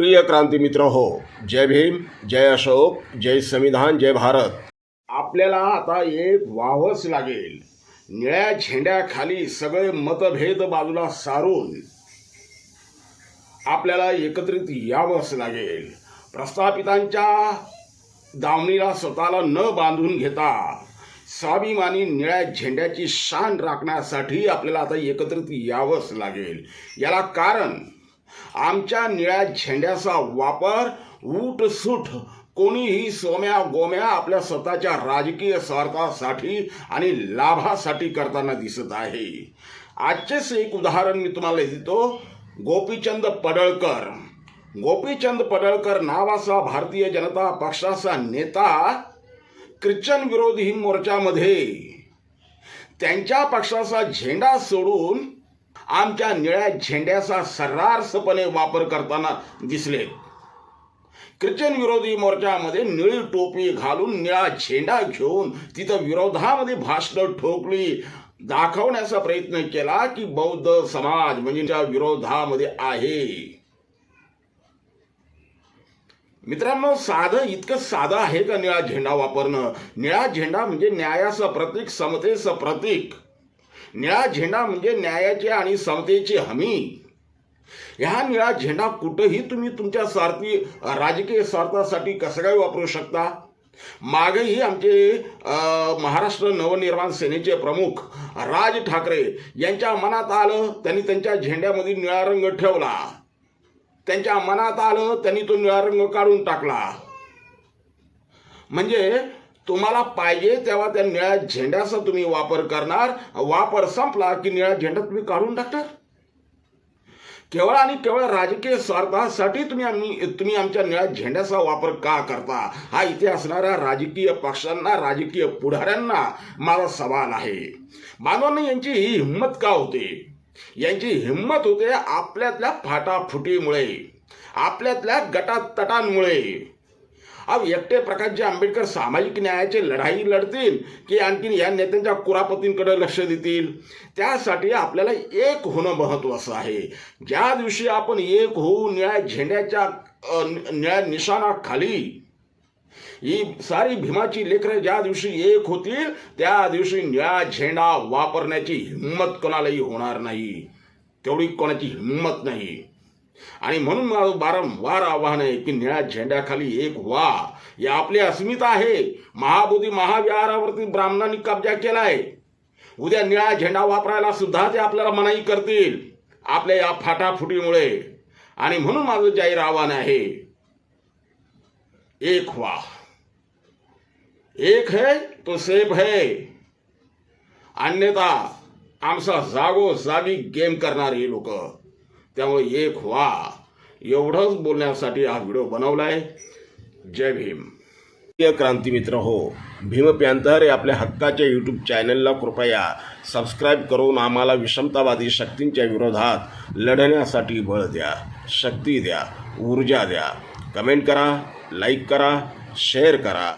प्रिय क्रांती मित्र हो जय भीम जय अशोक जय संविधान जय भारत. आपल्याला आता एक व्हावंच लागेल. निळ्या झेंड्याखाली सगळे मतभेद बाजूला सारून आपल्याला एकत्रित यावंच लागेल. प्रस्थापितांच्या दावणीला स्वतःला न बांधून घेता स्वाभिमानी निळ्या झेंड्याची शान राखण्यासाठी आपल्याला आता एकत्रित यावंच लागेल. याला कारण आमच्या निळ्या झेंड्याचा वापर उठसूट कोणीही सोम्या गोम्या आपल्या स्वतःच्या राजकीय स्वार्थासाठी आणि लाभासाठी करताना दिसत आहे. आजचेच एक उदाहरण मी तुम्हाला देतो. गोपीचंद पडळकर. गोपीचंद पडळकर नावाचा भारतीय जनता पक्षाचा नेता ख्रिश्चन विरोधी मोर्चामध्ये. त्यांच्या पक्षाचा झेंडा सोडून आमच्या निळ्या झेंड्याचा सर्रासपणे वापर करताना दिसले. ख्रिश्चन विरोधी मोर्चामध्ये निळी टोपी घालून निळा झेंडा घेऊन तिथं विरोधामध्ये भाषणं ठोकली. दाखवण्याचा प्रयत्न केला की बौद्ध समाज म्हणजे विरोधामध्ये आहे. मित्रांनो साधं इतकं साधं आहे का निळा झेंडा वापरणं? निळा झेंडा म्हणजे न्यायाचं प्रतीक समतेचं प्रतीक. निळा झेंडा म्हणजे न्यायाची आणि समतेची हमी. ह्या निळा झेंडा कुठंही तुम्ही तुमच्या स्वार्थी राजकीय स्वार्थासाठी कसं काय वापरू शकता. मागेही आमचे महाराष्ट्र नवनिर्माण सेनेचे प्रमुख राज ठाकरे यांच्या मनात आलं त्यांनी त्यांच्या झेंड्यामध्ये निळा रंग ठेवला. त्यांच्या मनात आलं त्यांनी तो निळा रंग काढून टाकला. म्हणजे तुम्हाला पाहिजे तेव्हा त्या निळ्या झेंड्याचा तुम्ही वापर करणार. वापर संपला की निळ्या झेंडा तुम्ही काढून टाकणार. केवळ आणि केवळ राजकीय स्वार्थासाठी तुम्ही आम्ही तुम्ही आमच्या निळ्या झेंड्याचा वापर का करता? हा इथे असणाऱ्या राजकीय पक्षांना राजकीय पुढाऱ्यांना माझा सवाल आहे. बांधवांना यांची ही हिंमत का होते? यांची हिंमत होते आपल्यातल्या फाटाफुटीमुळे आपल्यातल्या गटातटांमुळे अब एकटे प्रकाशजी आंबेडकर सामाजिक न्यायाची लढाई लढतील की आणखीन या नेत्यांच्या कुरापतींकडे लक्ष देतील? त्यासाठी आपल्याला एक होणं महत्त्वाचं आहे. ज्या दिवशी आपण एक होऊ निळ्या झेंड्याच्या न्याय निळ्या निशाणाखाली ही सारी भीमाची लेकरं ज्या दिवशी एक होतील त्या दिवशी निळा झेंडा वापरण्याची हिंमत कोणालाही होणार नाही. तेवढी कोणाची हिंमत नाही. आणि म्हणून माझं वारंवार आव्हान आहे की निळ्या झेंड्याखाली एक व्हा. या आपली अस्मिता आहे. महाबोधी महाविहारावरती ब्राह्मणांनी कब्जा केलाय. उद्या निळा झेंडा वापरायला सुद्धा ते आपल्याला मनाई करतील. आपल्या या फाटाफुटीमुळे. आणि म्हणून माझं जाहीर आव्हान आहे. एक व्हा. एक है तो सेफ है. अन्यथा आमचा जागो जागी गेम करणार हे लोक. त्यामुळे एक व्हा एवढंच बोलण्यासाठी हा व्हिडिओ बनवलाय. जय भीम. क्रांती मित्र हो भीम प्यांतर हे आपल्या हक्काच्या यूट्यूब चॅनलला कृपया सबस्क्राईब करून आम्हाला विषमतावादी शक्तींच्या विरोधात लढण्यासाठी बळ द्या शक्ती द्या ऊर्जा द्या. कमेंट करा लाईक करा शेअर करा.